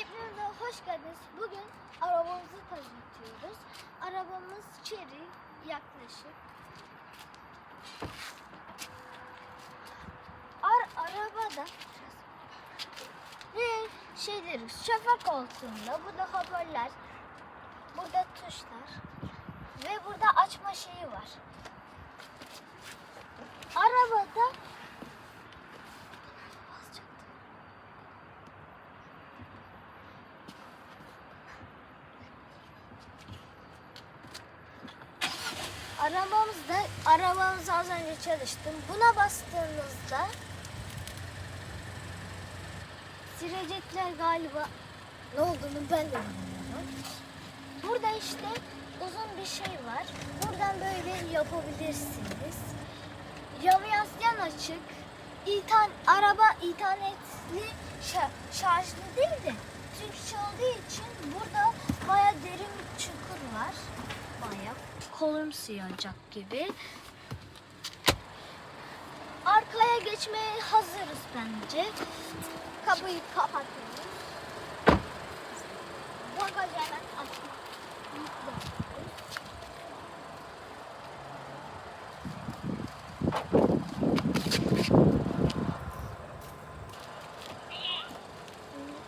Hepinize hoş geldiniz. Bugün arabamızı tanıtıyoruz. Arabamız Chery yaklaşık. Ar arabada ve şeyleri şafak koltuğunda burada hoparlör, burada tuşlar ve burada açma şeyi var. Arabada Arabamızda arabamız az önce çalıştım. Buna bastığınızda silecekler galiba ne olduğunu ben de bilmiyorum. Burada işte uzun bir şey var. Buradan böyle yapabilirsiniz. Camı yaslayan açık. İnternet, araba internetli şa- şarjlı değil de Türkçe olduğu için burada kolum sıyacak gibi. Arkaya geçmeye hazırız bence. Kapıyı kapatıyoruz. Bagajı hemen.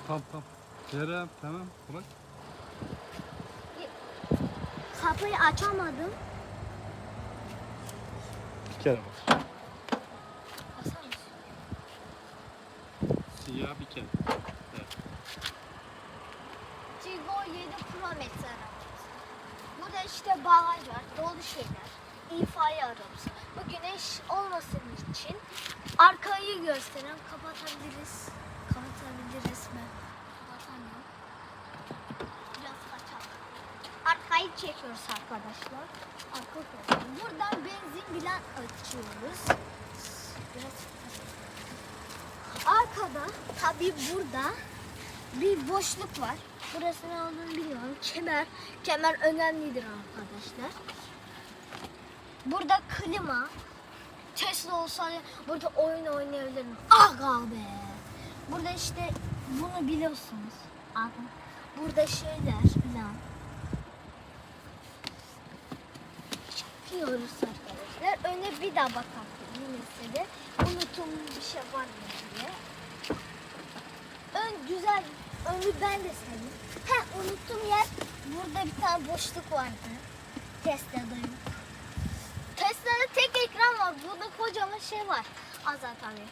Tamam tamam. Kerem tamam bırak. Kapıyı açamadım. Kerem. Basar mısın? Siyah bir kere. Evet. Tigo 7 Pro Max arabası. Burada işte bagaj var, dolu şeyler. İfai arabası. Bu güneş olmasın için arkayı gösteren. Kapatabiliriz mi? Kapatamıyorum. Biraz kaçalım. Arkayı çekiyoruz arkadaşlar. Arka koltuğu. Buradan benzin bilen açıyoruz. Arkada tabi burada bir boşluk var. Burası ne olduğunu bilmiyorum. Kemer. Kemer önemlidir arkadaşlar. Burada klima. Tesla olsa burada oyun oynayabilirim. Aga be. Burada işte bunu biliyorsunuz. Abi. Burada şeyler falan. Yapıyoruz arkadaşlar. Öne bir daha bakalım. Yine de unutulmuş bir şey var mı diye. Ön güzel. Önü ben de sevdim. Ha unuttum yer. Burada bir tane boşluk vardı. Tesla'da yok. Tesla'da tek ekran var. Burada kocaman şey var. Azat abi.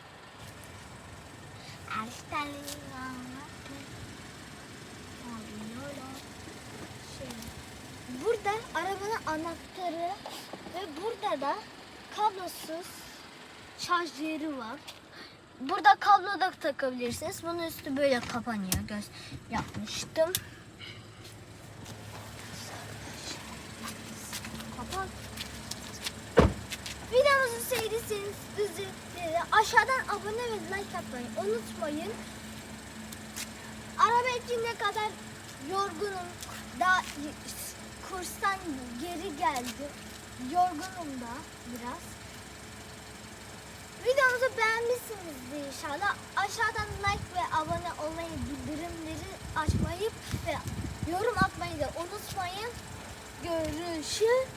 Şey. Burada arabanın anahtarı ve burada da kablosuz şarj yeri var. Burada kablo da takabilirsiniz. Bunun üstü böyle kapanıyor. Göz yapmıştım. Kapat. Videomuzu sevdiyseniz aşağıdan abone ve like atmayı unutmayın. Araba için ne kadar yorgunum. Daha kurstan geri geldim. Yorgunum da biraz. Videomuzu beğenmişsinizdir inşallah. Aşağıdan like ve abone olmayı, bildirimleri açmayı ve yorum atmayı da unutmayın. Görüşürüz.